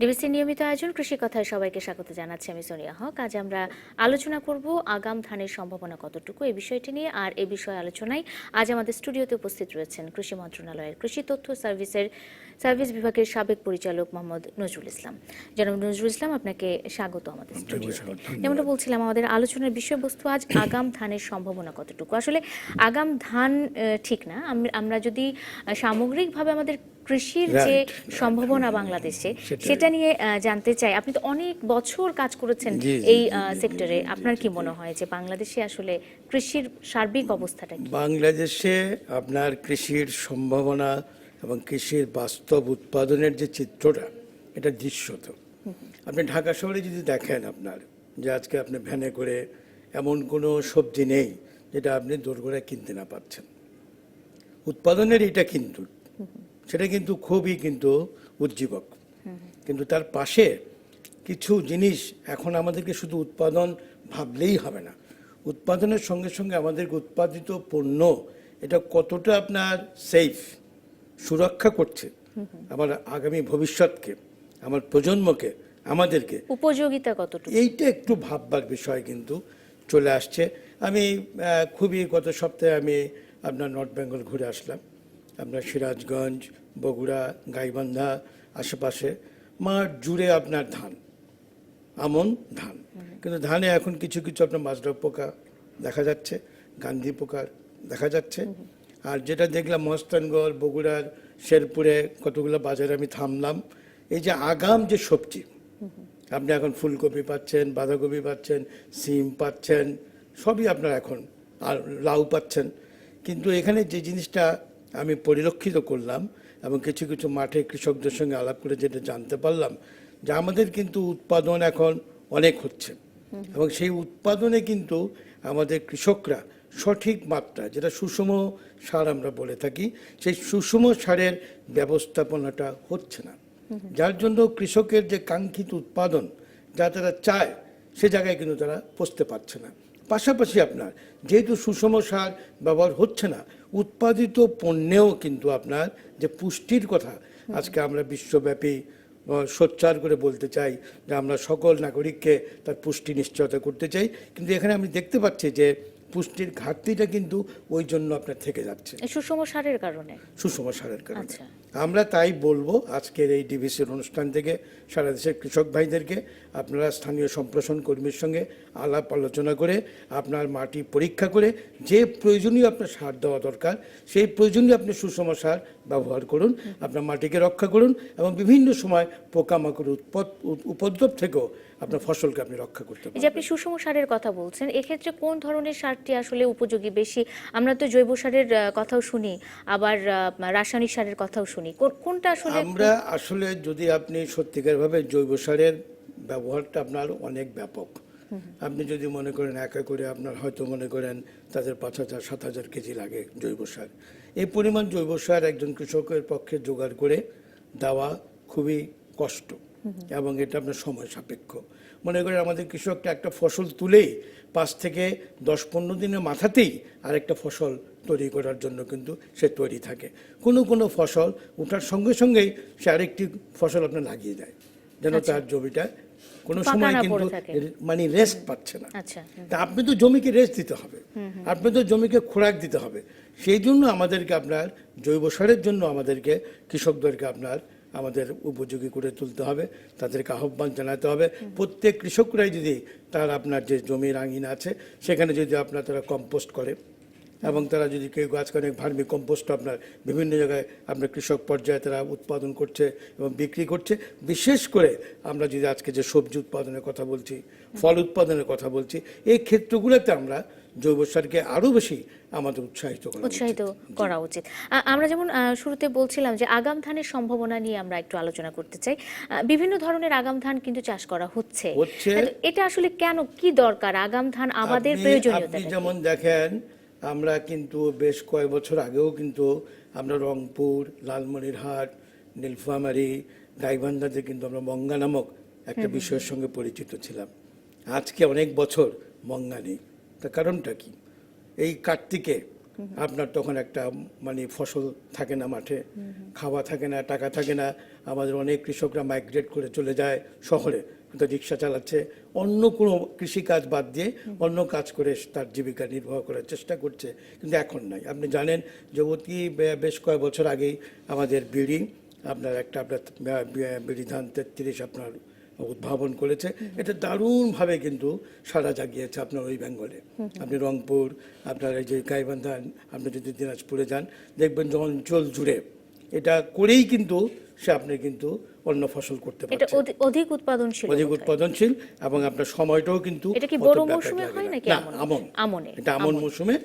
DBC নিয়মিত আয়োজন কৃষি কথায় সবাইকে স্বাগত জানাচ্ছি আমি সোনিয়া হক। আজ আমরা আলোচনা করব আগাম ধানের সম্ভাবনা কতটুকু এই বিষয়টি নিয়ে আর এই বিষয়ে আলোচনায় আজ আমাদের স্টুডিওতে উপস্থিত রয়েছেন কৃষি মন্ত্রণালয়ের কৃষি তথ্য সার্ভিসের সার্ভিস বিভাগের সাবেক পরিচালক মোহাম্মদ নজরুল ইসলাম। জনাব নজরুল ইসলাম আপনাকে স্বাগত আমাদের স্টুডিওতে। যেমনটা বলছিলাম আমাদের আলোচনার বিষয়বস্তু আজ আগাম ধানের সম্ভাবনা কতটুকু? আসলে আগাম ধান ঠিক না। আমরা যদি সামগ্রিকভাবে আমাদের কৃষির যে সম্ভাবনা বাংলাদেশে সেটা নিয়ে জানতে চাই। আপনি তো অনেক বছর কাজ করেছেন এই সেক্টরে। আপনার কি মনে হয় যে বাংলাদেশে আসলে কৃষির সার্বিক অবস্থাটা কি? বাংলাদেশে আপনার কৃষির সম্ভাবনা এবং কৃষির বাস্তব উৎপাদনের যে চিত্রটা এটা দৃশ্যত। আপনি ঢাকা শহরে যদি দেখেন আপনার যে আজকে আপনি ভ্যানে করে এমন কোনো সবজি নেই যেটা আপনি দোরগোড়ায় কিনতে না পারছেন উৎপাদনের এটা কিন্তু সেটা কিন্তু খুবই কিন্তু উজ্জীবক। কিন্তু তার পাশে কিছু জিনিস এখন আমাদেরকে শুধু উৎপাদন ভাবলেই হবে না। উৎপাদনের সঙ্গে সঙ্গে আমাদেরকে উৎপাদিত পণ্য এটা কতটা আপনার সেফ সুরক্ষা করছে আমার আগামী ভবিষ্যৎকে আমার প্রজন্মকে আমাদেরকে। উপযোগিতা কতটুকু? এইটা একটু ভাববার বিষয় কিন্তু চলে আসছে। আমি খুবই গত সপ্তাহে আমি আপনার নর্থ বেঙ্গল ঘুরে আসলাম। আপনার সিরাজগঞ্জ বগুড়া, গাইবান্ধা আশেপাশে মাঠ জুড়ে আপনার ধান, আমন ধান। কিন্তু ধানে এখন কিছু কিছু আপনার মাজরা পোকা দেখা যাচ্ছে, গান্ধী পোকার দেখা যাচ্ছে। আর যেটা দেখলাম মহস্তানগড় বগুড়ার, শেরপুরে কতগুলো বাজারে আমি থামলাম। এই যে আগাম যে সবজি, আপনি এখন ফুলকপি পাচ্ছেন, বাঁধাকপি পাচ্ছেন, সিম পাচ্ছেন, সবই আপনার এখন আর লাউ পাচ্ছেন। কিন্তু এখানে যে জিনিসটা আমি পরিলক্ষিত করলাম এবং কিছু কিছু মাঠে কৃষকদের সঙ্গে আলাপ করে যেটা জানতে পারলাম যে আমাদের কিন্তু উৎপাদন এখন অনেক হচ্ছে। এবং সেই উৎপাদনে কিন্তু আমাদের কৃষকরা সঠিক মাত্রা যেটা সুষম সার আমরা বলে থাকি, সেই সুষম সারের ব্যবস্থাপনাটা হচ্ছে না। যার জন্য কৃষকের যে কাঙ্ক্ষিত উৎপাদন, যা তারা চায়, সে জায়গায় কিন্তু তারা পৌঁছতে পারছে না। পাশাপাশি আপনার, যেহেতু সুষম সার ব্যবহার হচ্ছে না উৎপাদিত পণ্যেও কিন্তু আপনার যে পুষ্টির কথা আজকে আমরা বিশ্বব্যাপী সোচ্চার করে বলতে চাই যে আমরা সকল নাগরিককে তার পুষ্টি নিশ্চয়তা করতে চাই। কিন্তু এখানে আমি দেখতে পাচ্ছি যে পুষ্টির ঘাটতিটা কিন্তু ওই জন্য আপনার থেকে যাচ্ছে। সুষম সারের কারণে? সুষম সারের কারণে। আচ্ছা। আমরা তাই বলব আজকের এই ডিভিসির অনুষ্ঠান থেকে সারা দেশের কৃষক ভাইদেরকে আপনারা স্থানীয় সম্প্রসারণ কর্মীর সঙ্গে আলাপ আলোচনা করে আপনার মাটি পরীক্ষা করে যে প্রয়োজনীয় আপনার সার দেওয়া দরকার সেই প্রয়োজনীয় আপনি সুষম সার ব্যবহার করুন আপনার মাটিকে রক্ষা করুন এবং বিভিন্ন সময় পোকামাকড় উৎপদ উপদ্রব থেকেও আপনার ফসলকে আপনি রক্ষা করতে এই পারবেন যে আপনি সুষম সারের কথা বলছেন এক্ষেত্রে কোন ধরনের সারটি আসলে উপযোগী বেশি? আমরা তো জৈব সারের কথাও শুনি আবার রাসায়নিক সারের কথাও শুনি। কোন- কোনটা আসলে আমরা আসলে যদি আপনি সত্যিকারভাবে জৈব সারের ব্যবহারটা আপনার অনেক ব্যাপক। আপনি যদি মনে করেন একা করে আপনার হয়তো মনে করেন তাদের পাঁচ হাজার, সাত হাজার কেজি লাগে জৈব সার। এই পরিমাণ জৈব সার একজন কৃষকের পক্ষে জোগাড় করে দেওয়া খুবই কষ্ট এবং এটা আপনার সময় সাপেক্ষ। মনে করেন আমাদের কৃষকটা একটা ফসল তুলেই পাঁচ থেকে দশ, পনেরো দিনের মাথাতেই আরেকটা ফসল তৈরি করার জন্য কিন্তু সে তৈরি থাকে। কোনো কোনো ফসল ওঠার সঙ্গে সঙ্গেই সে আরেকটি ফসল আপনার লাগিয়ে দেয়। যেন তার জমিটা কোনো সময় কিন্তু মানে রেস্ট পাচ্ছে না। আচ্ছা। তা আপনি তো জমিকে রেস্ট দিতে হবে। আপনি তো জমিকে খোরাক দিতে হবে। সেই জন্য আমাদেরকে আপনার জৈব সারের জন্য আমাদেরকে কৃষকদেরকে আপনার আমাদের উপযোগী করে তুলতে হবে। তাদেরকে আহ্বান জানাতে হবে। প্রত্যেক কৃষকরাই যদি তার আপনার যে জমির আঙিনা আছে সেখানে যদি আপনার তারা কম্পোস্ট করে এবং তারা যদি কেউ আজকে অনেক ভার্মি কম্পোস্ট আপনার বিভিন্ন জায়গায় আপনার কৃষক পর্যায়ে তারা উৎপাদন করছে এবং বিক্রি করছে বিশেষ করে আমরা যদি আজকে যে সবজি উৎপাদনের কথা বলছি ফল উৎপাদনের কথা বলছি এই ক্ষেত্রগুলোতে আমরা জৈব সারকে আরও বেশি আমাদের উৎসাহিত করা উচিত। উৎসাহিত করা উচিত। আমরা যেমন শুরুতে বলছিলাম যে আগাম ধানের সম্ভাবনা নিয়ে আমরা একটু আলোচনা করতে চাই। বিভিন্ন ধরনের আগাম ধান কিন্তু চাষ করা হচ্ছে। এটা আসলে কেন কি দরকার? আগাম ধান আমাদের প্রয়োজনীয়তা যেমন দেখেন আমরা কিন্তু বেশ কয়েক বছর আগেও কিন্তু আমরা রংপুর লালমনিরহাট নীলফামারী গাইবান্ধাতে কিন্তু আমরা মঙ্গা নামক একটা বিষয়ের সঙ্গে পরিচিত ছিলাম। আজকে অনেক বছর মঙ্গা নেই। তার কারণটা কি? এই কার্তিকে আপনার তখন একটা মানে ফসল থাকে না মাঠে খাওয়া থাকে না টাকা থাকে না। আমাদের অনেক কৃষকরা মাইগ্রেট করে চলে যায় শহরে। হয়তো রিক্সা চালাচ্ছে। অন্য কোনো কৃষিকাজ বাদ দিয়ে অন্য কাজ করে তার জীবিকা নির্বাহ করার চেষ্টা করছে, কিন্তু এখন নাই। আপনি জানেন যে অতি বেশ কয়েক বছর আগেই আমাদের বিড়ি, আপনার একটা, আপনার বিড়ি ধান তেত্রিশ আপনার উদ্ভাবন করেছে। এটা দারুণভাবে কিন্তু সারা জাগিয়েছে আপনার ওই বেঙ্গলে। আপনি রংপুর, আপনার এই যে গাইবান্ধান, আপনি যদি দিনাজপুরে যান, দেখবেন যে অঞ্চল জুড়ে এটা করেই কিন্তু সে আপনি কিন্তু অন্য ফসল করতে এটা পারছে অধিক উৎপাদনশীল অধিক উৎপাদনশীল এবং আপনার সময়টাও কিন্তু এটা কি বড় মৌসুমে হয় নাকি আমন? আমনে, এটা আমন আমন। মৌসুমে।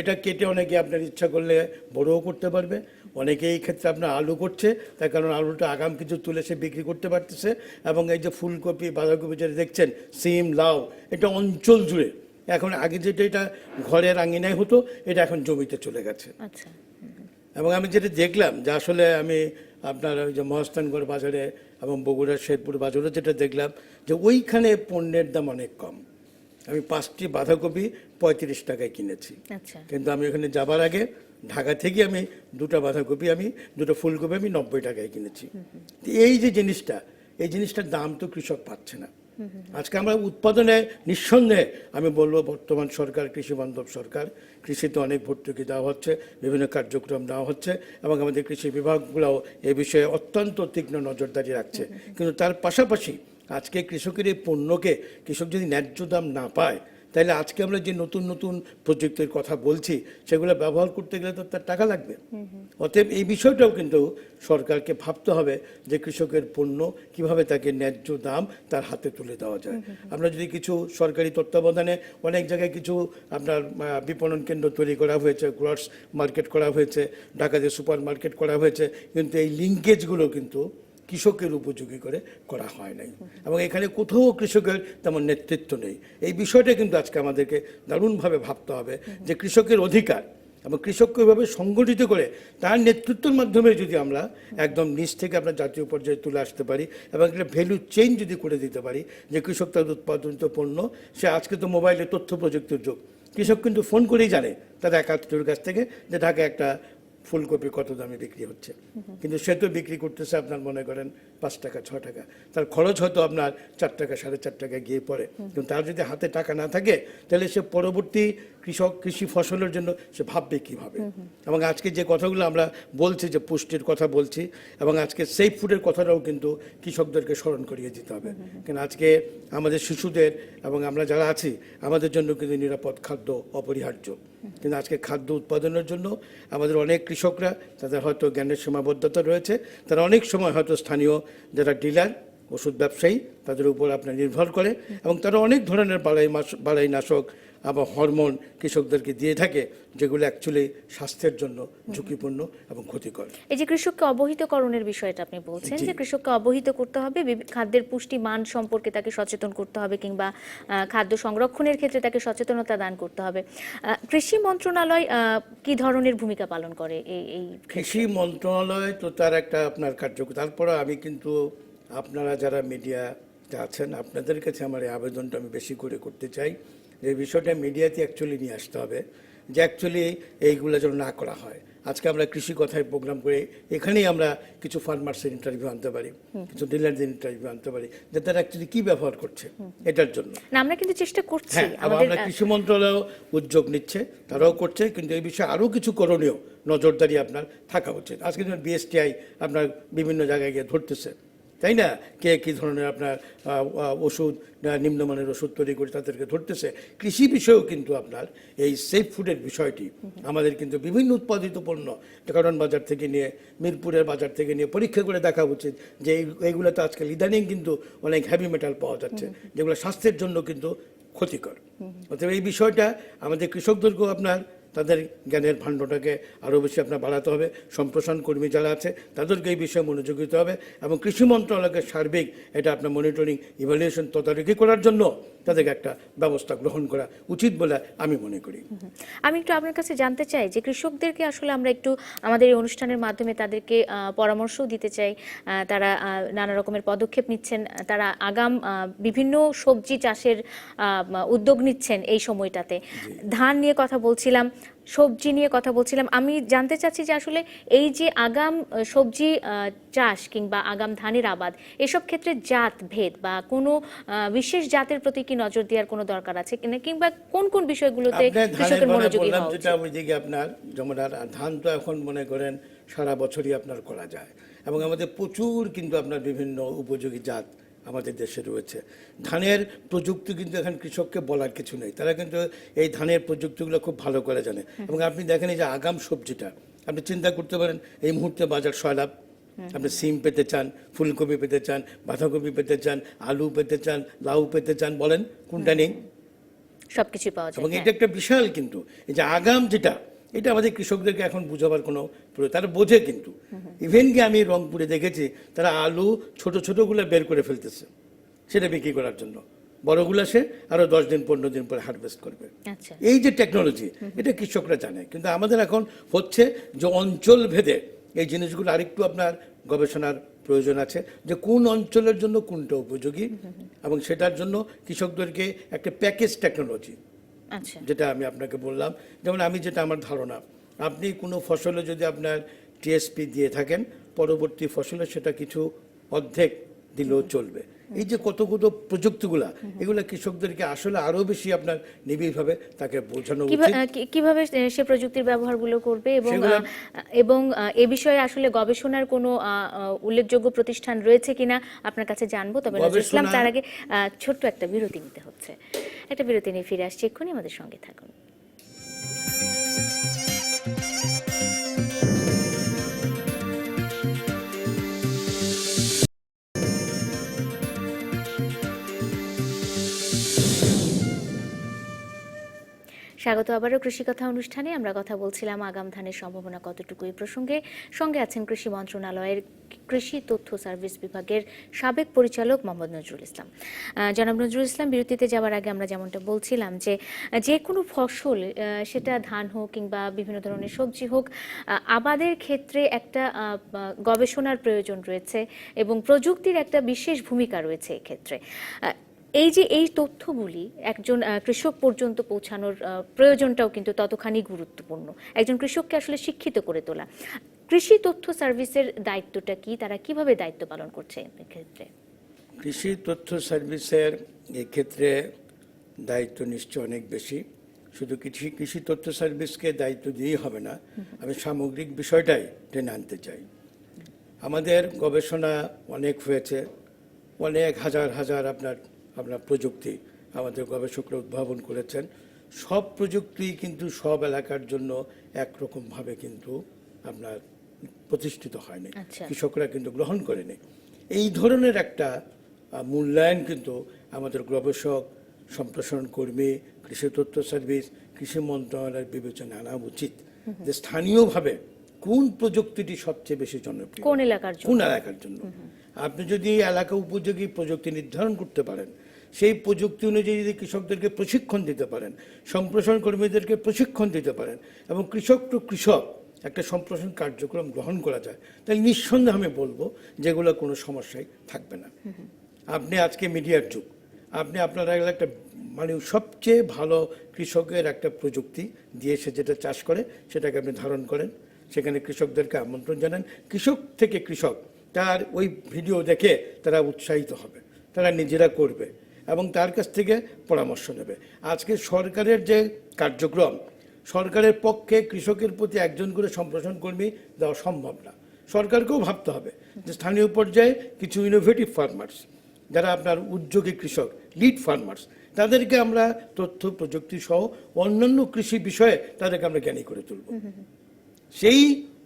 এটা কেটে অনেকে আপনার ইচ্ছা করলে বড়ও করতে পারবে। অনেকে এই ক্ষেত্রে আপনার আলু করছে তার কারণ আলুটা আগাম কিছু তুলে সে বিক্রি করতে পারতেছে। এবং এই যে ফুলকপি বাঁধাকপি যেটা দেখছেন সিম লাউ এটা অঞ্চল জুড়ে। এখন আগে যেটা এটা ঘরের আঙিনায় হতো এটা এখন জমিতে চলে গেছে। আচ্ছা। এবং আমি যেটা দেখলাম যে আসলে আমি আপনার ওই যে মহাস্থানগড় বাজারে এবং বগুড়ার শেরপুর বাজারে যেটা দেখলাম যে ওইখানে পণ্যের দাম অনেক কম। আমি পাঁচটি বাঁধাকপি পঁয়ত্রিশ টাকায় কিনেছি। আচ্ছা। কিন্তু আমি ওখানে যাবার আগে ঢাকা থেকে আমি দুটো বাঁধাকপি আমি দুটো ফুলকপি আমি নব্বই টাকায় কিনেছি। এই যে জিনিসটা এই জিনিসটার দাম তো কৃষক পাচ্ছে না। আজকে আমরা উৎপাদনে নিঃসন্দেহে আমি বলব বর্তমান সরকার কৃষি বান্ধব সরকার কৃষিতে অনেক ভর্তুকি দেওয়া হচ্ছে বিভিন্ন কার্যক্রম দেওয়া হচ্ছে এবং আমাদের কৃষি বিভাগগুলোও এ বিষয়ে অত্যন্ত তীক্ষ্ণ নজরদারি রাখছে। কিন্তু তার পাশাপাশি আজকে কৃষকের এই পণ্যকে কৃষক যদি ন্যায্য দাম না পায় তাহলে আজকে আমরা যে নতুন নতুন প্রযুক্তির কথা বলছি, সেগুলো ব্যবহার করতে গেলে তো তার টাকা লাগবে। অতএব এই বিষয়টাও কিন্তু সরকারকে ভাবতে হবে যে কৃষকের পণ্য কীভাবে তাকে ন্যায্য দাম তার হাতে তুলে দেওয়া যায়। আমরা যদি কিছু সরকারি তত্ত্বাবধানে অনেক জায়গায় কিছু আপনার বিপণন কেন্দ্র তৈরি করা হয়েছে ক্রস মার্কেট করা হয়েছে, ঢাকাতে সুপার মার্কেট করা হয়েছে, কিন্তু এই লিঙ্কেজগুলো কিন্তু কৃষকের উপযোগী করে করা হয় নাই। এবং এখানে কোথাও কৃষকের তেমন নেতৃত্ব নেই। এই বিষয়টা কিন্তু আজকে আমাদেরকে দারুণভাবে ভাবতে হবে যে কৃষকের অধিকার এবং কৃষককে এভাবে সংগঠিত করে তার নেতৃত্বের মাধ্যমে যদি আমরা একদম নিচ থেকে আমরা জাতীয় পর্যায়ে তুলে আসতে পারি এবং একটা ভ্যালু চেঞ্জ যদি করে দিতে পারি যে কৃষক তার উৎপাদিত পণ্য, সে আজকে তো মোবাইলে তথ্য প্রযুক্তির যুগ। কৃষক কিন্তু ফোন করেই জানে, তার একাত্তরের কাছ থেকে যে ঢাকা একটা ফুলকপি কত দামে বিক্রি হচ্ছে। কিন্তু সে তো বিক্রি করতেছে আপনার মনে করেন পাঁচ টাকা, ছ টাকা। তার খরচ হয়তো আপনার চার টাকা, সাড়ে চার টাকা গিয়ে পড়ে। কিন্তু তার যদি হাতে টাকা না থাকে, তাহলে সে পরবর্তী কৃষক কৃষি ফসলের জন্য সে ভাববে কীভাবে। এবং আজকে যে কথাগুলো আমরা বলছি যে পুষ্টির কথা বলছি এবং আজকে সেফ ফুডের কথাটাও কিন্তু কৃষকদেরকে স্মরণ করিয়ে দিতে হবে। কেন আজকে আমাদের শিশুদের এবং আমরা যারা আছি আমাদের জন্য কিন্তু নিরাপদ খাদ্য অপরিহার্য। কিন্তু আজকে খাদ্য উৎপাদনের জন্য আমাদের অনেক কৃষকরা তাদের হয়তো জ্ঞানের সীমাবদ্ধতা রয়েছে তারা অনেক সময় হয়তো স্থানীয় যারা ডিলার ওষুধ ব্যবসায়ী তাদের উপর আপনার নির্ভর করে এবং তারা অনেক ধরনের বালাই মাস বালাই নাশক আবার হরমোন কৃষকদেরকে দিয়ে থাকে যেগুলো অ্যাকচুয়ালি স্বাস্থ্যের জন্য ঝুঁকিপূর্ণ এবং ক্ষতিকর। এই যে কৃষককে অবহিতকরণের বিষয়টা আপনি বলছেন যে কৃষককে অবহিত করতে হবে খাদ্যের পুষ্টি মান সম্পর্কে তাকে সচেতন করতে হবে কিংবা খাদ্য সংরক্ষণের ক্ষেত্রে তাকে সচেতনতা দান করতে হবে। কৃষি মন্ত্রণালয় কি ধরনের ভূমিকা পালন করে এই এই কৃষি মন্ত্রণালয় তো তার একটা আপনার কার্যক্রম তারপরে আমি কিন্তু আপনারা যারা মিডিয়া আছেন আপনাদের কাছে আমার এই আবেদনটা আমি বেশি করে করতে চাই। যে বিষয়টা মিডিয়াতে অ্যাকচুয়ালি নিয়ে আসতে হবে যে অ্যাকচুয়ালি এইগুলো যেন না করা হয়। আজকে আমরা কৃষি কথায় প্রোগ্রাম করে এখানেই আমরা কিছু ফার্মার্সের ইন্টারভিউ আনতে পারি কিছু ডিলারদের ইন্টারভিউ আনতে পারি যে তারা অ্যাকচুয়ালি কী ব্যবহার করছে এটার জন্য। আমরা কিন্তু চেষ্টা করছি হ্যাঁ আবার আমরা কৃষি মন্ত্রণালয় উদ্যোগ নিচ্ছে তারাও করছে কিন্তু এই বিষয়ে আরও কিছু করণীয় নজরদারি আপনার থাকা উচিত। আজকে যেমন বিএসটিআই আপনার বিভিন্ন জায়গায় গিয়ে ধরতেছে। তাই না? কে কী ধরনের আপনার ওষুধ নিম্নমানের ওষুধ তৈরি করে তাদেরকে ধরতেছে? কৃষি বিষয়েও কিন্তু আপনার এই সেফ ফুডের বিষয়টি আমাদের কিন্তু বিভিন্ন উৎপাদিত পণ্য কারণ বাজার থেকে নিয়ে মিরপুরের বাজার থেকে নিয়ে পরীক্ষা করে দেখা উচিত যে এই- এইগুলো তো আজকাল ইদানিং কিন্তু অনেক হ্যাভি মেটাল পাওয়া যাচ্ছে যেগুলো স্বাস্থ্যের জন্য কিন্তু ক্ষতিকর। অতএব এই বিষয়টা আমাদের কৃষকদেরকেও আপনার তাদের জ্ঞানের ভাণ্ডটাকে আরও বেশি আপনার বাড়াতে হবে। সম্প্রসারণ কর্মী যারা আছে তাদেরকে এই বিষয়ে মনোযোগ দিতে হবে এবং কৃষি মন্ত্রণালয়কে সার্বিক এটা আপনার মনিটরিং ইভ্যালুয়েশন তদারকি করার জন্য তাদেরকে একটা ব্যবস্থা গ্রহণ করা উচিত বলে আমি মনে করি। আমি একটু আপনার কাছে জানতে চাই যে কৃষকদেরকে আসলে আমরা একটু আমাদের এই অনুষ্ঠানের মাধ্যমে তাদেরকে আহ, পরামর্শও দিতে চাই। তারা নানা রকমের পদক্ষেপ নিচ্ছেন। তারা আগাম বিভিন্ন সবজি চাষের উদ্যোগ নিচ্ছেন এই সময়টাতে। ধান নিয়ে কথা বলছিলাম। সবজি নিয়ে কথা বলছিলাম। আমি জানতে চাচ্ছি যে আসলে এই যে আগাম সবজি চাষ কিংবা আগাম ধানের আবাদ এসব ক্ষেত্রে জাত ভেদ বা কোনো বিশেষ জাতের প্রতি কি নজর দেওয়ার কোনো দরকার আছে কিনা? কিংবা কোন কোন বিষয়গুলোতে কৃষকের মানে মনোযোগী হওয়া যেটা উচিত? ওইদিকে আপনার যেমন ধান তো এখন মনে করেন সারা বছরই আপনার করা যায়। এবং আমাদের প্রচুর কিন্তু আপনার বিভিন্ন উপযোগী জাত আমাদের দেশে রয়েছে। ধানের প্রযুক্তি কিন্তু এখন কৃষককে বলার কিছু নেই। তারা কিন্তু এই ধানের প্রযুক্তিগুলো খুব ভালো করে জানে। এবং আপনি দেখেন এই যে আগাম সবজিটা আপনি চিন্তা করতে পারেন এই মুহূর্তে বাজার সয়লাভ আপনি সিম পেতে চান ফুলকপি পেতে চান বাঁধাকপি পেতে চান আলু পেতে চান লাউ পেতে চান বলেন কোনটা নেই? সবকিছু পাওয়া যায় এবং হ্যাঁ। এটা একটা বিশাল কিন্তু। এই যে আগাম যেটা এটা আমাদের কৃষকদেরকে এখন বুঝাবার কোনো প্রয়োজন তারা বোঝে কিন্তু। ইভেন কি আমি রংপুরে দেখেছি তারা আলু ছোট ছোটগুলো বের করে ফেলতেছে সেটা বিক্রি করার জন্য। বড়গুলো সে আরও দশ দিন পনেরো দিন পরে হারভেস্ট করবে। আচ্ছা। এই যে টেকনোলজি এটা কৃষকরা জানে কিন্তু আমাদের এখন হচ্ছে যে অঞ্চল ভেদে এই জিনিসগুলো আরেকটু আপনার গবেষণার প্রয়োজন আছে যে কোন অঞ্চলের জন্য কোনটা উপযোগী এবং সেটার জন্য কৃষকদেরকে একটা প্যাকেজ টেকনোলজি যেটা আমি আপনাকে বললাম। যেমন আমি যেটা আমার ধারণা আপনি কোনো ফসলে যদি আপনার টিএসপি দিয়ে থাকেন পরবর্তী ফসলে সেটা কিছু অর্ধেক দিলেও চলবে। এই যে কত কত প্রযুক্তিগুলা এগুলো কৃষকদেরকে আসলে আরও বেশি আপনার নিবিড়ভাবে তাকে বোঝানো উচিত। কীভাবে সে প্রযুক্তির ব্যবহারগুলো করবে এবং এবং এ বিষয়ে আসলে গবেষণার কোনো উল্লেখযোগ্য প্রতিষ্ঠান রয়েছে কিনা আপনার কাছে জানব। তবে ইসলাম তার আগে ছোট্ট একটা বিরতি নিতে হচ্ছে। একটা বিরতি নিয়ে ফিরে আসছি এক্ষুনি আমাদের সঙ্গে থাকুন। স্বাগত আবারও কৃষি কথা অনুষ্ঠানে। আমরা কথা বলছিলাম আগাম ধানের সম্ভাবনা কতটুকু এই প্রসঙ্গে। সঙ্গে আছেন কৃষি মন্ত্রণালয়ের কৃষি তথ্য সার্ভিস বিভাগের সাবেক পরিচালক মোহাম্মদ নজরুল ইসলাম। জনাব নজরুল ইসলাম, বিরতিতে যাওয়ার আগে আমরা যেমনটা বলছিলাম যে যে কোনো ফসল সেটা ধান হোক কিংবা বিভিন্ন ধরনের সবজি হোক আবাদের ক্ষেত্রে একটা গবেষণার প্রয়োজন রয়েছে এবং প্রযুক্তির একটা বিশেষ ভূমিকা রয়েছে এক্ষেত্রে। এই যে এই তথ্যগুলি একজন কৃষক পর্যন্ত পৌঁছানোর প্রয়োজনটাও কিন্তু ততখানি গুরুত্বপূর্ণ। একজন কৃষককে আসলে শিক্ষিত করে তোলা। কৃষি তথ্য সার্ভিসের দায়িত্বটা কি? তারা কীভাবে দায়িত্ব পালন করছে এক্ষেত্রে? কৃষি তথ্য সার্ভিসের ক্ষেত্রে দায়িত্ব নিশ্চয় অনেক বেশি। শুধু কৃষি কৃষি তথ্য সার্ভিসকে দায়িত্ব দিয়েই হবে না, আমি সামগ্রিক বিষয়টাই টেনে আনতে চাই। আমাদের গবেষণা অনেক হয়েছে, অনেক হাজার হাজার আপনার আপনার প্রযুক্তি আমাদের গবেষকরা উদ্ভাবন করেছেন। সব প্রযুক্তি কিন্তু সব এলাকার জন্য একরকমভাবে কিন্তু আপনার প্রতিষ্ঠিত হয়নি। আচ্ছা। কৃষকরা কিন্তু গ্রহণ করেনি। এই ধরনের একটা মূল্যায়ন কিন্তু আমাদের গবেষক সম্প্রসারণ কর্মী কৃষি তথ্য সার্ভিস কৃষি মন্ত্রণালয়ের বিবেচনা আনা উচিত যে স্থানীয়ভাবে কোন প্রযুক্তিটি সবচেয়ে বেশি জনপ্রিয়? কোন এলাকার কোন এলাকার জন্য? আপনি যদি এলাকা উপযোগী প্রযুক্তি নির্ধারণ করতে পারেন সেই প্রযুক্তি অনুযায়ী যদি কৃষকদেরকে প্রশিক্ষণ দিতে পারেন, সম্প্রসারণ কর্মীদেরকে প্রশিক্ষণ দিতে পারেন এবং কৃষক টু কৃষক একটা সম্প্রসারণ কার্যক্রম গ্রহণ করা যায়, তাহলে নিঃসন্দেহে আমি বলব যেগুলো কোনো সমস্যাই থাকবে না। আপনি আজকে মিডিয়ার যুগ, আপনি আপনার একটা মানে সবচেয়ে ভালো কৃষকের একটা প্রযুক্তি দিয়ে সে যেটা চাষ করে, সেটাকে আপনি ধারণ করেন, সেখানে কৃষকদেরকে আমন্ত্রণ জানান। কৃষক থেকে কৃষক, তার ওই ভিডিও দেখে তারা উৎসাহিত হবে, তারা নিজেরা করবে। এবং তার কাছ থেকে পরামর্শ নেবে। আজকে সরকারের যে কার্যক্রম সরকারের পক্ষে কৃষকের প্রতি একজন করে সম্প্রসারণ কর্মী দেওয়া সম্ভব না। সরকারকেও ভাবতে হবে যে স্থানীয় পর্যায়ে কিছু ইনোভেটিভ ফার্মার্স যারা আপনার উদ্যোগী কৃষক লিড ফার্মার্স তাদেরকে আমরা তথ্য প্রযুক্তি সহ অন্যান্য কৃষি বিষয়ে তাদেরকে আমরা জ্ঞানী করে তুলব। সেই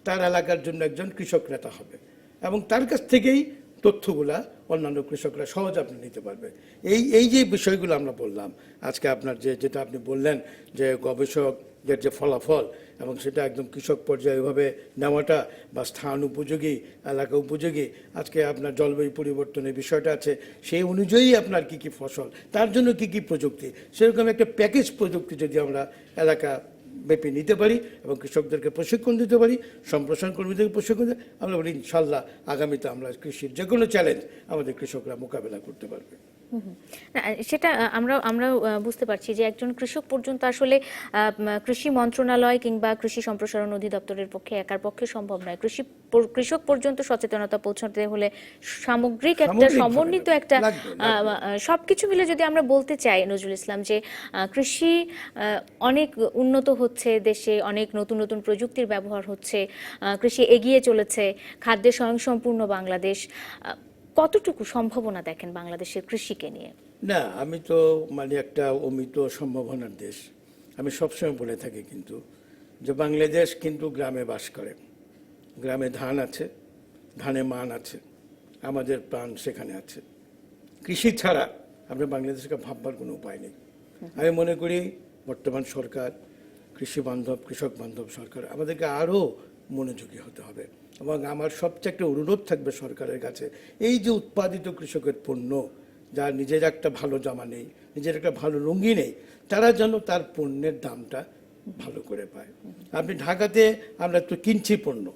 তার এলাকার জন্য একজন কৃষক নেতা হবে এবং তার কাছ থেকেই তথ্যগুলা অন্যান্য কৃষকরা সহজ আপনি নিতে পারবে। এই এই যে বিষয়গুলো আমরা বললাম, আজকে আপনার যে, যেটা আপনি বললেন যে গবেষকদের যে ফলাফল এবং সেটা একদম কৃষক পর্যায়ে এভাবে নেওয়াটা বা স্থান উপযোগী, এলাকা উপযোগী, আজকে আপনার জলবায়ু পরিবর্তনের বিষয়টা আছে, সেই অনুযায়ী আপনার কি কি ফসল, তার জন্য কি কি প্রযুক্তি, সেরকম একটা প্যাকেজ প্রযুক্তি যদি আমরা এলাকা ব্যাপী নিতে পারি এবং কৃষকদেরকে প্রশিক্ষণ দিতে পারি, সম্প্রসারণ কর্মীদেরকে প্রশিক্ষণ দিতে আমরা বলি ইনশাল্লাহ আগামীতে আমরা কৃষির যে কোনো চ্যালেঞ্জ আমাদের কৃষকরা মোকাবেলা করতে পারবে। সেটা আহ, আমরা বুঝতে পারছি যে একজন কৃষক পর্যন্ত আসলে আহ, কৃষি মন্ত্রণালয় কিংবা কৃষি সম্প্রসারণ অধিদপ্তরের পক্ষে একার পক্ষে সম্ভব নয়। কৃষি কৃষক পর্যন্ত সচেতনতা পৌঁছাতে হলে সামগ্রিক একটা সমন্বিত একটা সবকিছু মিলে যদি আমরা বলতে চাই নজরুল ইসলাম যে কৃষি আহ, অনেক উন্নত হচ্ছে দেশে অনেক নতুন নতুন প্রযুক্তির ব্যবহার হচ্ছে আহ, কৃষি এগিয়ে চলেছে খাদ্যে স্বয়ংসম্পূর্ণ বাংলাদেশ কতটুকু সম্ভাবনা দেখেন বাংলাদেশের কৃষিকে নিয়ে? না, আমি তো মানে একটা অমিত সম্ভাবনার দেশ। আমি সবসময় বলে থাকি কিন্তু যে বাংলাদেশ কিন্তু গ্রামে বাস করে। গ্রামে ধান আছে, ধানে মান আছে, আমাদের প্রাণ সেখানে আছে। কৃষি ছাড়া আমরা বাংলাদেশকে ভাববার কোনো উপায় নেই। আমি মনে করি বর্তমান সরকার, কৃষি বান্ধব, কৃষক বান্ধব সরকার, আমাদেরকে আরও মনোযোগী হতে হবে। এবং আমার সবচেয়ে একটা অনুরোধ থাকবে সরকারের কাছে, এই যে উৎপাদিত কৃষকের পণ্য, যার নিজের একটা ভালো জামা নেই, নিজের একটা ভালো লুঙ্গি নেই, তারা যেন তার পণ্যের দামটা ভালো করে পায়। আপনি ঢাকাতে আমরা তো কিনছি পণ্য,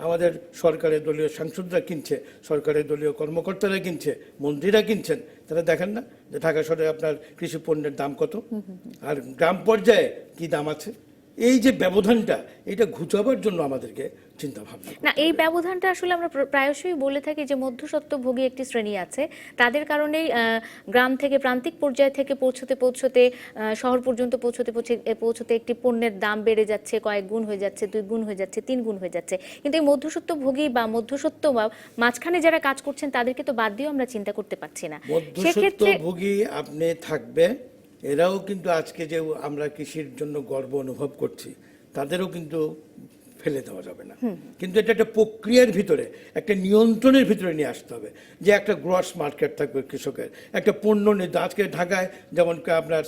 আমাদের সরকারের দলীয় সাংসদরা কিনছে, সরকারের দলীয় কর্মকর্তারা কিনছে, মন্ত্রীরা কিনছেন, তারা দেখেন না যে ঢাকা শহরে আপনার কৃষি পণ্যের দাম কত? আর গ্রাম পর্যায়ে কি দাম আছে? এই যে ব্যবধানটা এটা ঘুচাবার জন্য আমাদেরকে চিন্তা ভাবনা না এই ব্যবধানটা আসলে আমরা প্রায়শই বলে থাকি যে মধ্যস্বত্বভোগী একটি শ্রেণি আছে। তাদের কারণেই গ্রাম থেকে প্রান্তিক পর্যায় থেকে পৌঁছতে পৌঁছতে শহর পর্যন্ত পৌঁছতে পৌঁছে- পৌঁছতে একটি পণ্যের দাম বেড়ে যাচ্ছে কয়েক গুণ হয়ে যাচ্ছে দুই গুণ হয়ে যাচ্ছে তিন গুণ হয়ে যাচ্ছে। কিন্তু এই মধ্যস্বত্বভোগী বা মধ্যস্বত্ব বা মাঝখানে যারা কাজ করছেন তাদেরকে তো বাদ দিয়েও আমরা চিন্তা করতে পারছি না। সেক্ষেত্রে মধ্যসত্ত্বভোগী আপনি থাকবে এরাও কিন্তু আজকে যে আমরা কৃষির জন্য গর্ব অনুভব করছি তাদেরও কিন্তু ফেলে দেওয়া যাবে না। কিন্তু এটা একটা প্রক্রিয়ার ভিতরে একটা নিয়ন্ত্রণের ভিতরে নিয়ে আসতে হবে যে একটা গ্রস মার্কেট থাকবে কৃষকের। একটা পণ্য নির্ধারণ আজকে ঢাকায় যেমন আপনার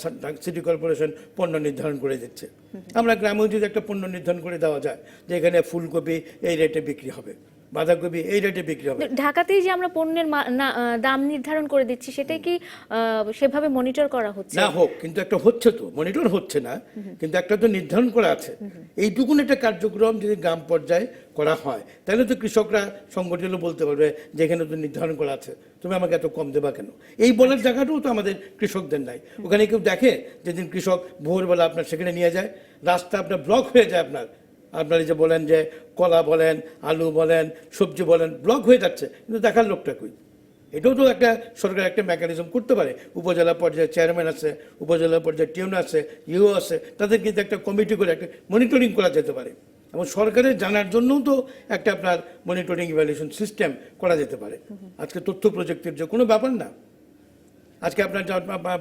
সিটি কর্পোরেশন পণ্য নির্ধারণ করে দিচ্ছে। আমরা গ্রামেও যদি একটা পণ্য নির্ধারণ করে দেওয়া যায় যে এখানে ফুলকপি এই রেটে বিক্রি হবে। বাঁধাকপি এই রেটে বিক্রি হবে। ঢাকাতেই যে আমরা পণ্যের দাম নির্ধারণ করে দিচ্ছি সেটাই কি সেভাবে মনিটর করা হচ্ছে? না হোক কিন্তু একটা হচ্ছে তো মনিটর হচ্ছে না কিন্তু একটা তো নির্ধারণ করা আছে। এইটুকুন একটা কার্যক্রম যদি গ্রাম পর্যায়ে করা হয় তাহলে তো কৃষকরা সংগঠিত বলতে পারবে যে এখানে তো নির্ধারণ করা আছে তুমি আমাকে এত কম দেবা কেন? এই বলার জায়গাটাও তো আমাদের কৃষকদের নাই। ওখানে কেউ দেখে যেদিন কৃষক ভোরবেলা আপনার সেখানে নিয়ে যায় রাস্তা আপনার ব্লক হয়ে যায় আপনার আপনার যে বলেন যে কলা বলেন, আলু বলেন, সবজি বলেন ব্লক হয়ে যাচ্ছে। কিন্তু দেখার লোকটা কই? এটাও তো একটা সরকার একটা মেকানিজম করতে পারে। উপজেলা পর্যায়ে চেয়ারম্যান আছে, উপজেলা পর্যায়ে টিউন আছে ইউ আছে, তাদের কিন্তু একটা কমিটি করে একটা মনিটরিং করা যেতে পারে। এবং সরকারের জানার জন্যও তো একটা আপনার মনিটরিং ইভ্যালুয়েশন সিস্টেম করা যেতে পারে। আজকে তথ্য প্রযুক্তির যে কোনো ব্যাপার না। আজকে আপনার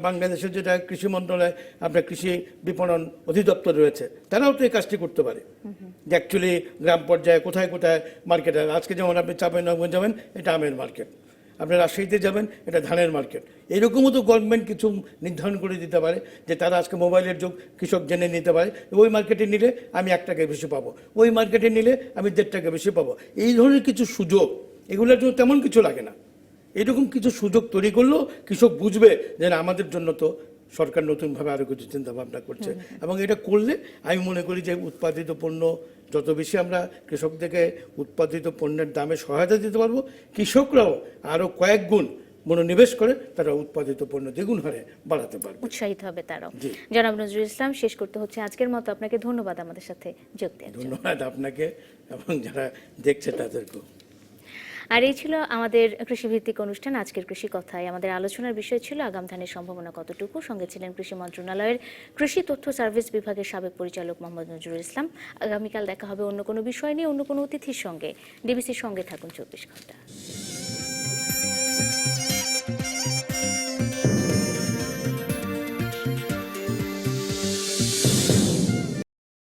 বাংলাদেশের যেটা কৃষি মন্ত্রণালয়, আপনার কৃষি বিপণন অধিদপ্তর রয়েছে, তারাও তো এই কাজটি করতে পারে। যে অ্যাকচুয়ালি গ্রাম পর্যায়ে কোথায় কোথায় মার্কেট আজকে যেমন আপনি চাপাই নগঞ্জ যাবেন, এটা আমের মার্কেট আপনি রাজশাহীতে যাবেন, এটা ধানের মার্কেট এরকমও তো গভর্নমেন্ট কিছু নির্ধারণ করে দিতে পারে যে তারা আজকে মোবাইলের যুগ, কৃষক জেনে নিতে পারে ওই মার্কেটে নিলে আমি এক টাকা বেশি পাবো। ওই মার্কেটে নিলে আমি দেড় টাকা বেশি পাবো। এই ধরনের কিছু সুযোগ, এগুলোর জন্য তেমন কিছু লাগে না। এরকম কিছু সুযোগ তৈরি করলেও কৃষক বুঝবে যে না, আমাদের জন্য তো সরকার নতুনভাবে আরও কিছু চিন্তা ভাবনা করছে এবং এটা করলে আমি মনে করি যে উৎপাদিত পণ্য যত বেশি আমরা কৃষকদেরকে উৎপাদিত পণ্যের দামে সহায়তা দিতে পারব কৃষকরাও আরও কয়েক গুণ মনোনিবেশ করে তারা উৎপাদিত পণ্য দ্বিগুণ হারে বাড়াতে পারবে। উৎসাহিত হবে তারাও। জনাব নজরুল ইসলাম শেষ করতে হচ্ছে আজকের মতো। আপনাকে ধন্যবাদ আমাদের সাথে যোগ দেওয়ার ধন্যবাদ আপনাকে এবং যারা দেখছে তাদেরকেও। আর এই ছিল আমাদের কৃষিভিত্তিক অনুষ্ঠান, আজকের কৃষি কথায়। আমাদের আলোচনার বিষয় ছিল আগাম ধানের সম্ভাবনা কতটুকু? সঙ্গে ছিলেন কৃষি মন্ত্রণালয়ের কৃষি তথ্য সার্ভিস বিভাগের সাবেক পরিচালক মোহাম্মদ নজরুল ইসলাম। আগামীকাল দেখা হবে অন্য কোনো বিষয় নিয়ে, অন্য কোনো অতিথির সঙ্গে। ডিবিসির সঙ্গে থাকুন চব্বিশ ঘণ্টা।